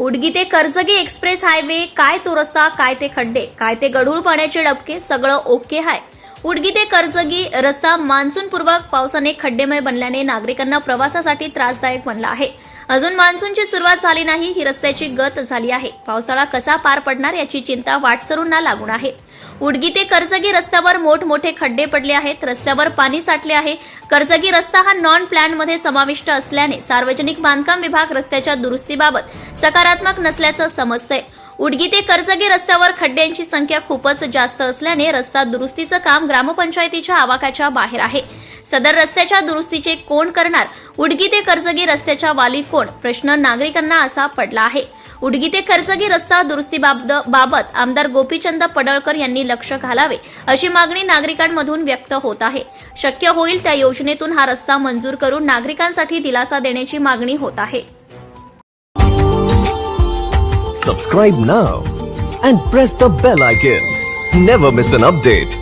उडगी ते कर्जगी express highway काय तो रस्ता काय ते खड्डे काय ते गढूळ पाण्याचे डबके सगळं ओके हाय. उडगी ते कर्जगी रस्ता मान्सूनपूर्वक पावसाने खड्डेमय बनल्याने नागरिकांना प्रवासासाठी त्रासदायक बनला आहे. अजून मान्सूनची सुरुवात झाली नाही ही रस्त्याची गत झाली आहे. पावसाळा कसा पार पडणार याची चिंता वाटसरूंना लागून आहे. उडगी ते कर्जगी रस्त्यावर मोठमोठे खड्डे पडले आहेत रस्त्यावर पाणी साठले आहे. कर्जगी रस्ता हा नॉन प्लॅनमध्ये समाविष्ट असल्याने सार्वजनिक बांधकाम विभाग रस्त्याच्या दुरुस्तीबाबत सकारात्मक नसल्याचं समजतंय. उडगी ते कर्जगी रस्त्यावर खड्ड्यांची संख्या खूपच जास्त असल्याने रस्ता दुरुस्तीचं काम ग्रामपंचायतीच्या आवाकाच्या बाहेर आहे. सदर रस्त्याच्या दुरुस्तीचे कोण करणार? उडगी ते कर्जगी रस्त्याच्या वाली कोण? प्रश्न नागरिकांना असा पडला आहे. उडगी ते कर्जगी रस्ता दुरुस्ती बाबत आमदार गोपीचंद पडळकर यांनी लक्ष घालावे अशी मागणी नागरिकांमधून व्यक्त होत आहे. शक्य होईल त्या योजनेतून हा रस्ता मंजूर करून नागरिकांसाठी दिलासा देण्याची मागणी होत आहे. Subscribe now and press the bell icon. Never miss an update.